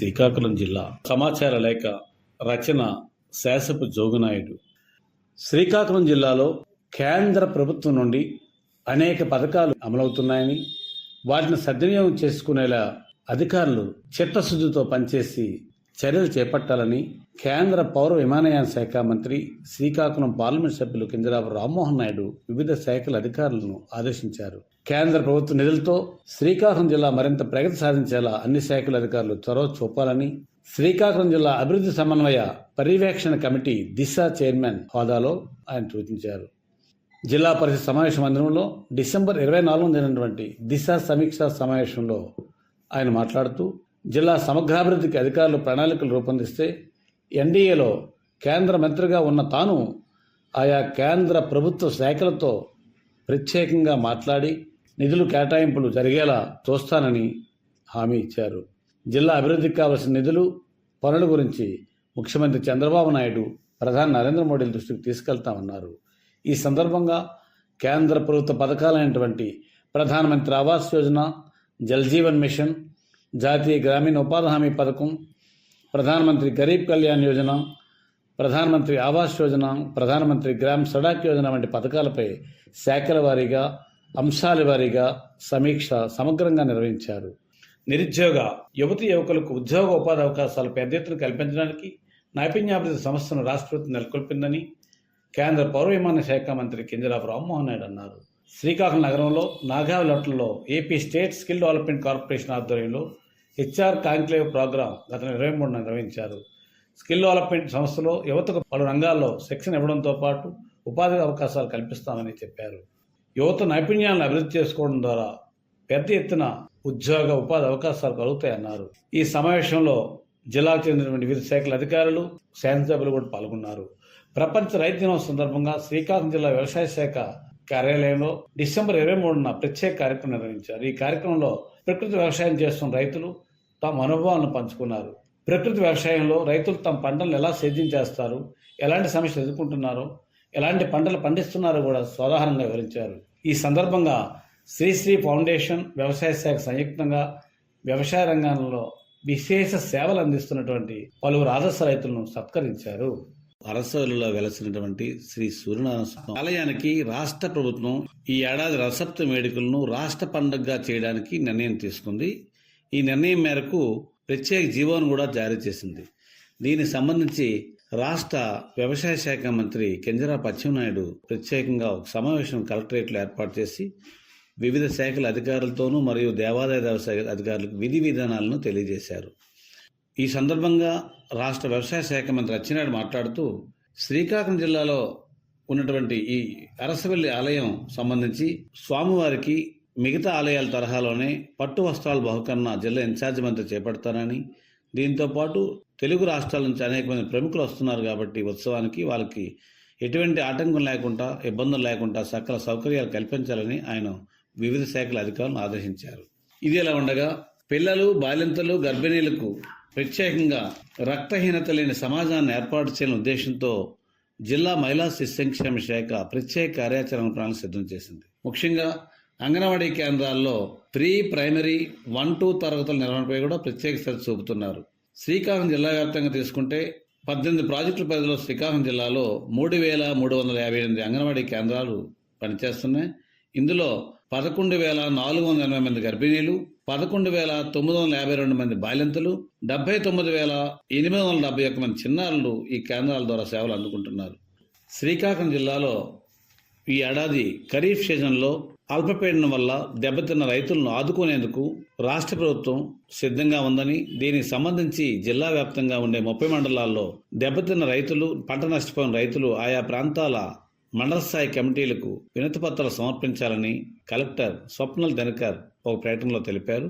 శ్రీకాకుళం జిల్లా సమాచార లేఖ రచన శాసపు జోగునాయుడు. శ్రీకాకుళం జిల్లాలో కేంద్ర ప్రభుత్వం నుండి అనేక పథకాలు అమలవుతున్నాయని వాటిని సద్వినియోగం చేసుకునేలా అధికారులు చిత్తశుద్ధితో పనిచేసి చర్యలు చేపట్టాలని కేంద్ర పౌర విమానయాన శాఖ మంత్రి శ్రీకాకుళం పార్లమెంట్ సభ్యులు కింజరాపు రామ్మోహన్ నాయుడు వివిధ శాఖల అధికారులను ఆదేశించారు. కేంద్ర ప్రభుత్వ నిధులతో శ్రీకాకుళం జిల్లా మరింత ప్రగతి సాధించేలా అన్ని శాఖల అధికారులు చొరవ చూపాలని శ్రీకాకుళం జిల్లా అభివృద్ధి సమన్వయ పర్యవేక్షణ కమిటీ దిశ చైర్మన్ హోదాలో ఆయన సూచించారు. జిల్లా పరిషత్ సమావేశ మందిరంలో డిసెంబర్ ఇరవై నాలుగు జరిగినటువంటి దిశ సమీక్షా సమావేశంలో ఆయన మాట్లాడుతూ జిల్లా సమగ్రాభివృద్ధికి అధికారులు ప్రణాళికలు రూపొందిస్తే ఎన్డీఏలో కేంద్ర మంత్రిగా ఉన్న తాను ఆయా కేంద్ర ప్రభుత్వ శాఖలతో ప్రత్యేకంగా మాట్లాడి నిధులు కేటాయింపులు జరిగేలా చూస్తానని హామీ ఇచ్చారు. జిల్లా అభివృద్ధికి కావలసిన నిధులు పనుల గురించి ముఖ్యమంత్రి చంద్రబాబు నాయుడు ప్రధాని నరేంద్ర మోడీ దృష్టికి తీసుకెళ్తామన్నారు. ఈ సందర్భంగా కేంద్ర ప్రభుత్వ పథకాలైనటువంటి ప్రధానమంత్రి ఆవాస్ యోజన జల్ జీవన్ మిషన్ జాతీయ గ్రామీణ ఉపాధి హామీ పథకం ప్రధానమంత్రి గరీబ్ కళ్యాణ్ యోజన ప్రధానమంత్రి ఆవాస్ యోజన ప్రధానమంత్రి గ్రామ్ సడాక్ యోజన వంటి పథకాలపై శాఖల వారీగా అంశాల వారీగా సమీక్ష సమగ్రంగా నిర్వహించారు. నిరుద్యోగ యువతి యువకులకు ఉద్యోగ ఉపాధి అవకాశాలు పెద్ద ఎత్తున కల్పించడానికి నైపుణ్యాభివృద్ధి సంస్థను రాష్ట్ర ప్రభుత్వం నెలకొల్పిందని కేంద్ర పౌర విమాన శాఖ మంత్రి కింజరాపు రామ్మోహన్ నాయుడు అన్నారు. శ్రీకాకుళం నగరంలో నాగావళట్లో AP state skill development corporation ఆధ్వర్యంలో హెచ్ఆర్ కాంక్లేవ్ ప్రోగ్రాం గత ఇరవై మూడున నిర్వహించారు. స్కిల్ డెవలప్మెంట్ సంస్థలో యువతకు పలు రంగాల్లో శిక్షణ ఇవ్వడంతో పాటు ఉపాధి అవకాశాలు కల్పిస్తామని చెప్పారు. యువత నైపుణ్యాలను అభివృద్ధి చేసుకోవడం ద్వారా పెద్ద ఎత్తున ఉద్యోగ ఉపాధి అవకాశాలు కలుగుతాయన్నారు. ఈ సమావేశంలో జిల్లాకు చెందినటువంటి వివిధ శాఖల అధికారులు శాసనసభ్యులు కూడా పాల్గొన్నారు. ప్రపంచ రైతు దినం సందర్భంగా శ్రీకాకుళం జిల్లా వ్యవసాయ శాఖ కార్యాలయంలో డిసెంబర్ ఇరవై మూడున ప్రత్యేక కార్యక్రమం నిర్వహించారు. ఈ కార్యక్రమంలో ప్రకృతి వ్యవసాయం చేస్తున్న రైతులు తమ అనుభవాలను పంచుకున్నారు. ప్రకృతి వ్యవసాయంలో రైతులు తమ పంటలను ఎలా సేద్యం చేస్తారు? ఎలాంటి సమస్యలు ఎదుర్కొంటున్నారో ఎలాంటి పంటలు పండిస్తున్నారో కూడా సోదాహరంగా వివరించారు. ఈ సందర్భంగా శ్రీశ్రీ ఫౌండేషన్ వ్యవసాయ శాఖ సంయుక్తంగా వ్యవసాయ రంగంలో విశేష సేవలు అందిస్తున్నటువంటి పలువురు ఆదర్శ రైతులను సత్కరించారు. అరసవల్లిలో వెలసినటువంటి శ్రీ సూర్యనారాయణ ఆలయానికి రాష్ట్ర ప్రభుత్వం ఈ ఏడాది రసప్త వేడుకలను రాష్ట్ర పండుగగా చేయడానికి నిర్ణయం తీసుకుంది. ఈ నిర్ణయం మేరకు ప్రత్యేక జీవోను కూడా జారీ చేసింది. దీనికి సంబంధించి రాష్ట్ర వ్యవసాయ శాఖ మంత్రి కెంజరా పచ్చిమనాయుడు ప్రత్యేకంగా ఒక సమావేశం కలెక్టరేట్లో ఏర్పాటు చేసి వివిధ శాఖల అధికారులతోనూ మరియు దేవాదాయ వ్యవసాయ అధికారులకు విధి విధానాలను తెలియజేశారు. ఈ సందర్భంగా రాష్ట్ర వ్యవసాయ శాఖ మంత్రి అచ్చెన్నాయుడు మాట్లాడుతూ శ్రీకాకుళం జిల్లాలో ఉన్నటువంటి ఈ అరసవల్లి ఆలయం సంబంధించి స్వామివారికి మిగతా ఆలయాల తరహాలోనే పట్టు వస్త్రాల బహుకరణ జిల్లా ఇన్ఛార్జి మంత్రి చేపడతారని దీంతో పాటు తెలుగు రాష్ట్రాల నుంచి అనేక మంది ప్రముఖులు వస్తున్నారు కాబట్టి ఉత్సవానికి వాళ్ళకి ఎటువంటి ఆటంకం లేకుండా ఇబ్బందులు లేకుండా సకల సౌకర్యాలు కల్పించాలని ఆయన వివిధ శాఖల అధికారులను ఆదేశించారు. ఇది ఎలా ఉండగా పిల్లలు బాలింతలు గర్భిణీలకు ప్రత్యేకంగా రక్తహీనత లేని సమాజాన్ని ఏర్పాటు చేయాలని ఉద్దేశంతో జిల్లా మహిళా శిశు సంక్షేమ శాఖ ప్రత్యేక కార్యాచరణ ప్రణాళిక సిద్ధం చేసింది. ముఖ్యంగా అంగన్వాడీ కేంద్రాల్లో ప్రీ ప్రైమరీ వన్ టూ తరగతుల నిర్వహణపై కూడా ప్రత్యేక శ్రద్ధ చూపుతున్నారు. శ్రీకాకుళం జిల్లా వ్యాప్తంగా తీసుకుంటే పద్దెనిమిది ప్రాజెక్టుల పరిధిలో శ్రీకాకుళం జిల్లాలో మూడు వేల మూడు వందల యాభై ఎనిమిది అంగన్వాడీ కేంద్రాలు పనిచేస్తున్నాయి. ఇందులో పదకొండు వేల నాలుగు వందల ఎనభై మంది గర్భిణీలు పదకొండు వేల తొమ్మిది వందల యాభై రెండు మంది బాలింతలు డెబ్బై తొమ్మిది వేల ఎనిమిది వందల డెబ్బై ఒక్క మంది చిన్నారులు ఈ కేంద్రాల ద్వారా సేవలు అందుకుంటున్నారు. శ్రీకాకుళం జిల్లాలో ఈ ఏడాది ఖరీఫ్ సీజన్లో అల్పపీడనం వల్ల దెబ్బతిన్న రైతులను ఆదుకునేందుకు రాష్ట్ర ప్రభుత్వం సిద్ధంగా ఉందని దీనికి సంబంధించి జిల్లా వ్యాప్తంగా ఉండే ముప్పై మండలాల్లో దెబ్బతిన్న రైతులు పంట నష్టపోయిన రైతులు ఆయా ప్రాంతాల మండల స్థాయి కమిటీలకు వినతిపత్రాలు సమర్పించాలని కలెక్టర్ స్వప్నల్ దినకర్ ఒక ప్రకటనలో తెలిపారు.